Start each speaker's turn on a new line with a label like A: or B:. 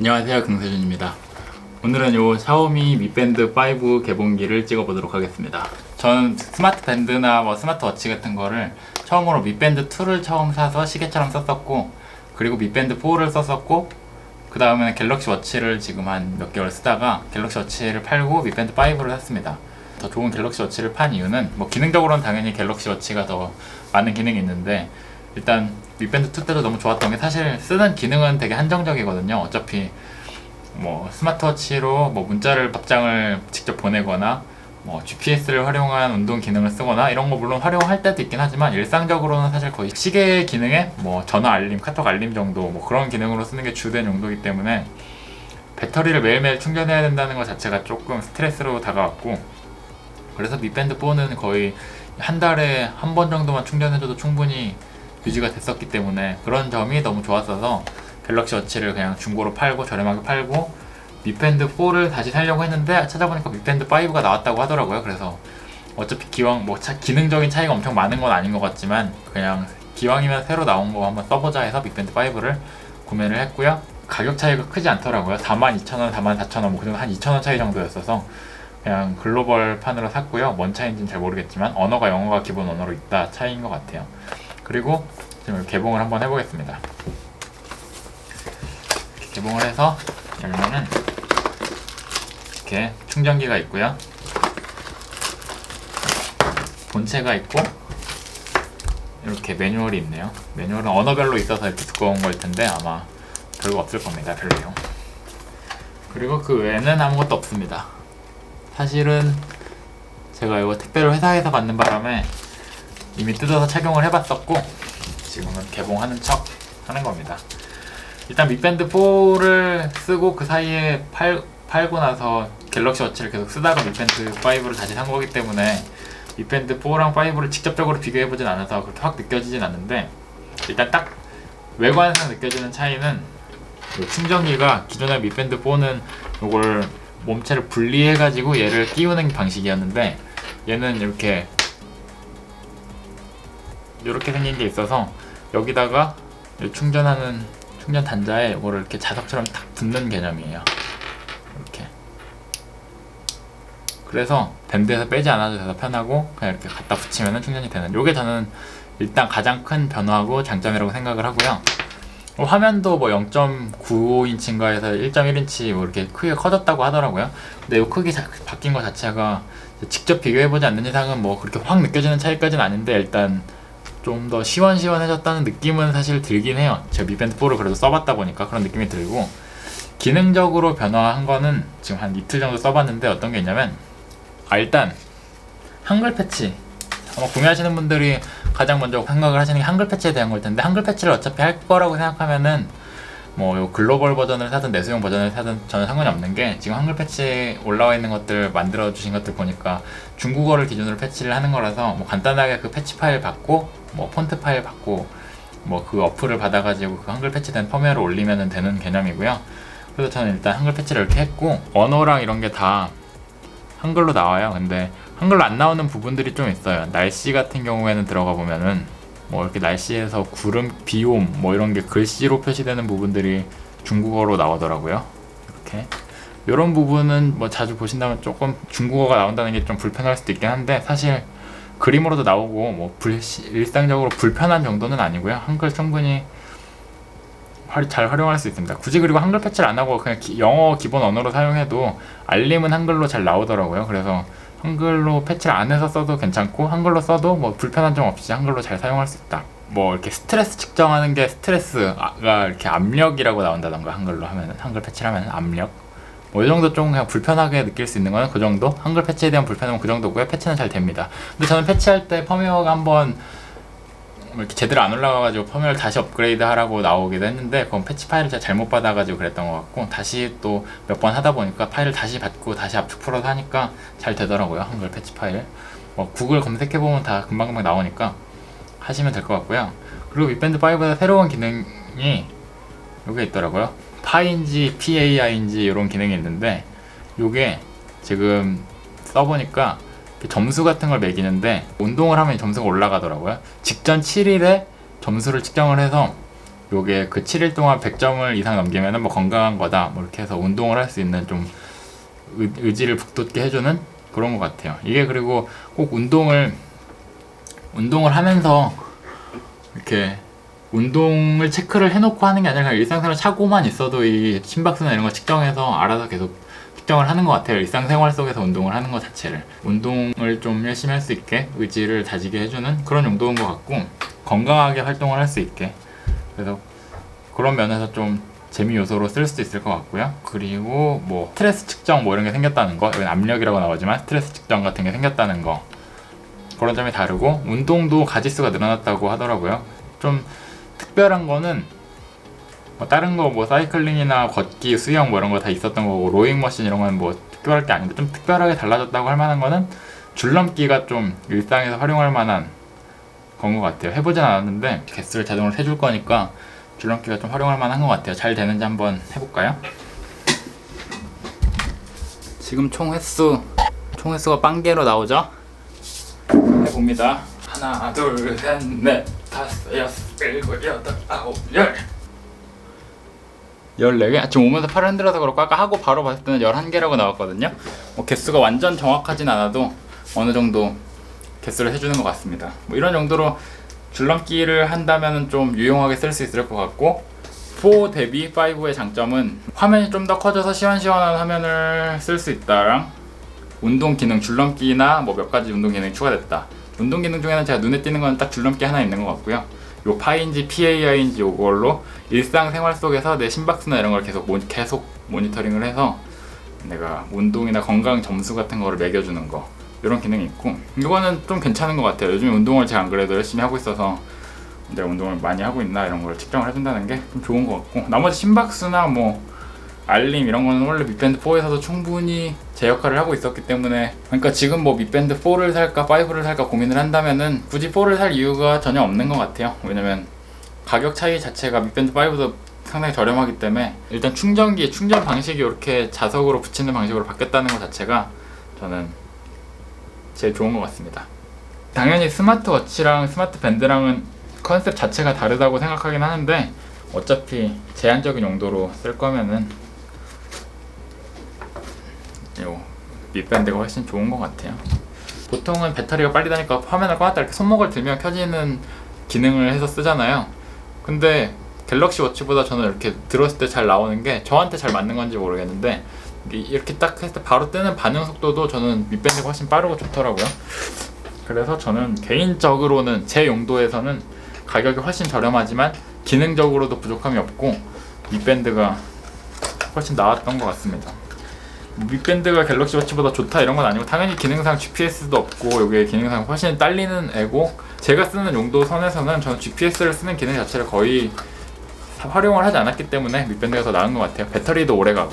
A: 안녕하세요 긍세준입니다. 오늘은 요 샤오미 미밴드 5 개봉기를 찍어보도록 하겠습니다. 저는 스마트 밴드나 뭐 스마트 워치 같은 거를 처음으로 미밴드 2를 처음 사서 시계처럼 썼었고 그리고 미밴드 4를 썼었고 그 다음에는 갤럭시 워치를 지금 한 몇 개월 쓰다가 갤럭시 워치를 팔고 미밴드 5를 샀습니다. 더 좋은 갤럭시 워치를 판 이유는 뭐 기능적으로는 당연히 갤럭시 워치가 더 많은 기능이 있는데 일단 미밴드 2 때도 너무 좋았던 게 사실 쓰는 기능은 되게 한정적이거든요. 어차피 뭐 스마트워치로 뭐 문자를 답장을 직접 보내거나 뭐 GPS를 활용한 운동 기능을 쓰거나 이런 거 물론 활용할 때도 있긴 하지만 일상적으로는 사실 거의 시계 기능에 뭐 전화 알림, 카톡 알림 정도 뭐 그런 기능으로 쓰는 게 주된 용도이기 때문에 배터리를 매일매일 충전해야 된다는 것 자체가 조금 스트레스로 다가왔고 그래서 미밴드 4는 거의 한 달에 한 번 정도만 충전해줘도 충분히 유지가 됐었기 때문에 그런 점이 너무 좋았어서 갤럭시 워치를 그냥 중고로 팔고 저렴하게 팔고 미밴드 4를 다시 살려고 했는데 찾아보니까 미밴드 5가 나왔다고 하더라고요. 그래서 어차피 기왕 뭐 차- 기능적인 차이가 엄청 많은 건 아닌 것 같지만 그냥 기왕이면 새로 나온 거 한번 써보자 해서 미밴드 5를 구매를 했고요. 가격 차이가 크지 않더라고요. 42,000원, 44,000원, 뭐그 정도 한 2,000원 차이 정도였어서 그냥 글로벌 판으로 샀고요. 뭔 차이인지는 잘 모르겠지만 언어가 영어가 기본 언어로 있다 차이인 것 같아요. 그리고 지금 개봉을 한번 해보겠습니다. 개봉을 해서 열면은 이렇게 충전기가 있고요. 본체가 있고 이렇게 매뉴얼이 있네요. 매뉴얼은 언어별로 있어서 이렇게 두꺼운 걸 텐데 아마 별거 없을 겁니다. 별 내용. 그리고 그 외에는 아무것도 없습니다. 사실은 제가 이거 택배를 회사에서 받는 바람에 이미 뜯어서 착용을 해봤었고 지금은 개봉하는 척 하는 겁니다. 일단 밑밴드 4를 쓰고 그 사이에 팔, 팔고 나서 갤럭시 워치를 계속 쓰다가 밑밴드 5를 다시 산 거기 때문에 밑밴드 4랑 5를 직접적으로 비교해보진 않아서 그렇게 확 느껴지진 않는데 일단 딱 외관상 느껴지는 차이는 이 충전기가 기존의 밑밴드 4는 이걸 몸체를 분리해가지고 얘를 끼우는 방식이었는데 얘는 이렇게 이렇게 생긴 게 있어서 여기다가 이 충전하는 충전 단자에 이거를 이렇게 자석처럼 딱 붙는 개념이에요. 이렇게. 그래서 밴드에서 빼지 않아도 돼서 편하고 그냥 이렇게 갖다 붙이면 충전이 되는. 요게 저는 일단 가장 큰 변화고 장점이라고 생각을 하고요. 어, 화면도 뭐 0.95인치인가에서 1.1인치 뭐 이렇게 크기가 커졌다고 하더라고요. 근데 이 크기 자, 바뀐 것 자체가 직접 비교해보지 않는 이상은 뭐 그렇게 확 느껴지는 차이까지는 아닌데 일단 좀 더 시원시원해졌다는 느낌은 사실 들긴 해요. 제가 미밴드 4를 그래도 써봤다 보니까 그런 느낌이 들고 기능적으로 변화한 거는 지금 한 이틀 정도 써봤는데 어떤 게 있냐면 아 일단 한글 패치 아마 구매하시는 분들이 가장 먼저 생각을 하시는 게 한글 패치에 대한 걸 텐데 한글 패치를 어차피 할 거라고 생각하면은 뭐요 글로벌 버전을 사든 내수용 버전을 사든 저는 상관이 없는 게 지금 한글 패치 올라와 있는 것들 만들어 주신 것들 보니까 중국어를 기준으로 패치를 하는 거라서 뭐 간단하게 그 패치 파일 받고 뭐 폰트 파일 받고 뭐 그 어플을 받아가지고 그 한글 패치된 펌웨어를 올리면 되는 개념이고요. 그래서 저는 일단 한글 패치를 이렇게 했고 언어랑 이런 게 다 한글로 나와요. 근데 한글로 안 나오는 부분들이 좀 있어요. 날씨 같은 경우에는 들어가 보면은 뭐 이렇게 날씨에서 구름, 비옴 뭐 이런 게 글씨로 표시되는 부분들이 중국어로 나오더라고요. 이렇게 이런 부분은 뭐 자주 보신다면 조금 중국어가 나온다는 게 좀 불편할 수도 있긴 한데 사실 그림으로도 나오고 뭐 불, 일상적으로 불편한 정도는 아니고요. 한글 충분히 활- 잘 활용할 수 있습니다. 굳이 그리고 한글 패치를 안 하고 그냥 기- 영어 기본 언어로 사용해도 알림은 한글로 잘 나오더라고요. 그래서 한글로 패치를 안 해서 써도 괜찮고 한글로 써도 뭐 불편한 점 없이 한글로 잘 사용할 수 있다. 뭐 이렇게 스트레스 측정하는 게 스트레스가 이렇게 압력이라고 나온다던가 한글로 하면은 한글 패치를 하면 압력. 뭐이 정도 좀 그냥 불편하게 느낄 수 있는 거는 그 정도. 한글 패치에 대한 불편함은 그 정도고요. 패치는 잘 됩니다. 근데 저는 패치할 때 펌웨어가 한번 뭐 이렇게 제대로 안 올라가가지고 펌웨어를 다시 업그레이드 하라고 나오기도 했는데 그건 패치 파일을 제가 잘못 받아가지고 그랬던 것 같고 다시 또 몇 번 하다 보니까 파일을 다시 받고 다시 압축 풀어서 하니까 잘 되더라고요 한글 패치 파일. 뭐 구글 검색해보면 다 금방금방 나오니까 하시면 될 것 같고요. 그리고 윗밴드 5의 새로운 기능이 요게 있더라고요. 파인지 PAI인지 이런 기능이 있는데 요게 지금 써보니까 점수 같은 걸 매기는데 운동을 하면 점수가 올라가더라고요. 직전 7일에 점수를 측정을 해서 요게 그 7일 동안 100점을 이상 넘기면은 뭐 건강한 거다 뭐 이렇게 해서 운동을 할 수 있는 좀 의, 의지를 북돋게 해주는 그런 것 같아요. 이게 그리고 꼭 운동을 운동을 하면서 이렇게 운동을 체크를 해놓고 하는 게 아니라 일상생활 차고만 있어도 이 심박수나 이런 거 측정해서 알아서 계속 측정을 하는 것 같아요. 일상생활 속에서 운동을 하는 것 자체를 운동을 좀 열심히 할 수 있게 의지를 다지게 해주는 그런 용도인 것 같고 건강하게 활동을 할 수 있게 그래서 그런 면에서 좀 재미 요소로 쓸 수도 있을 것 같고요. 그리고 뭐 스트레스 측정 뭐 이런 게 생겼다는 거, 여기 압력이라고 나오지만 스트레스 측정 같은 게 생겼다는 거 그런 점이 다르고 운동도 가지수가 늘어났다고 하더라고요. 좀 특별한 거는 뭐 다른 거 뭐 사이클링이나 걷기, 수영 뭐 이런 거 다 있었던 거고 로잉 머신 이런 거는 뭐 특별할 게 아닌데 좀 특별하게 달라졌다고 할 만한 거는 줄넘기가 좀 일상에서 활용할 만한 건 것 같아요. 해보진 않았는데 개수를 자동으로 세줄 거니까 줄넘기가 좀 활용할 만한 것 같아요. 잘 되는지 한번 해볼까요? 지금 총 횟수 총 횟수가 빵개로 나오죠? 해봅니다. 하나, 둘, 셋, 넷, 다섯, 여섯, 일곱, 여덟, 아홉, 열. 14개? 지금 오면서 팔을 흔들어서 그렇고 아까 하고 바로 봤을 때는 11개라고 나왔거든요. 뭐 개수가 완전 정확하진 않아도 어느 정도 개수를 해주는 것 같습니다. 뭐 이런 정도로 줄넘기를 한다면 좀 유용하게 쓸 수 있을 것 같고 4 대비 5의 장점은 화면이 좀 더 커져서 시원시원한 화면을 쓸 수 있다랑 운동 기능 줄넘기나 뭐 몇 가지 운동 기능이 추가됐다. 운동 기능 중에는 제가 눈에 띄는 건 딱 줄넘기 하나 있는 것 같고요 요 파인지 PAI인지 요걸로 일상생활 속에서 내 심박수나 이런 걸 계속 모, 계속 모니터링을 해서 내가 운동이나 건강 점수 같은 거를 매겨주는 거 이런 기능이 있고 이거는 좀 괜찮은 것 같아요. 요즘에 운동을 제가 안 그래도 열심히 하고 있어서 내가 운동을 많이 하고 있나 이런 걸 측정을 해준다는 게 좀 좋은 것 같고 나머지 심박수나 뭐 알림 이런 거는 원래 밑밴드 4에서도 충분히 제 역할을 하고 있었기 때문에 그러니까 지금 뭐 밑밴드 4를 살까 5를 살까 고민을 한다면은 굳이 4를 살 이유가 전혀 없는 것 같아요. 왜냐면 가격 차이 자체가 밑밴드 5도 상당히 저렴하기 때문에 일단 충전기 충전 방식이 이렇게 자석으로 붙이는 방식으로 바뀌었다는 것 자체가 저는 제일 좋은 것 같습니다. 당연히 스마트워치랑 스마트 밴드랑은 컨셉 자체가 다르다고 생각하긴 하는데 어차피 제한적인 용도로 쓸 거면은 요 밑밴드가 훨씬 좋은 것 같아요. 보통은 배터리가 빨리 다니까 화면을 꺼놨다 이렇게 손목을 들면 켜지는 기능을 해서 쓰잖아요. 근데 갤럭시 워치보다 저는 이렇게 들었을 때 잘 나오는 게 저한테 잘 맞는 건지 모르겠는데 이렇게 딱 했을 때 바로 뜨는 반응 속도도 저는 밑밴드가 훨씬 빠르고 좋더라고요. 그래서 저는 개인적으로는 제 용도에서는 가격이 훨씬 저렴하지만 기능적으로도 부족함이 없고 밑밴드가 훨씬 나았던 것 같습니다. 밑밴드가 갤럭시 워치보다 좋다 이런 건 아니고 당연히 기능상 GPS도 없고 여기에 기능상 훨씬 딸리는 애고 제가 쓰는 용도 선에서는 저는 GPS를 쓰는 기능 자체를 거의 활용을 하지 않았기 때문에 밑밴드가 더 나은 것 같아요. 배터리도 오래 가고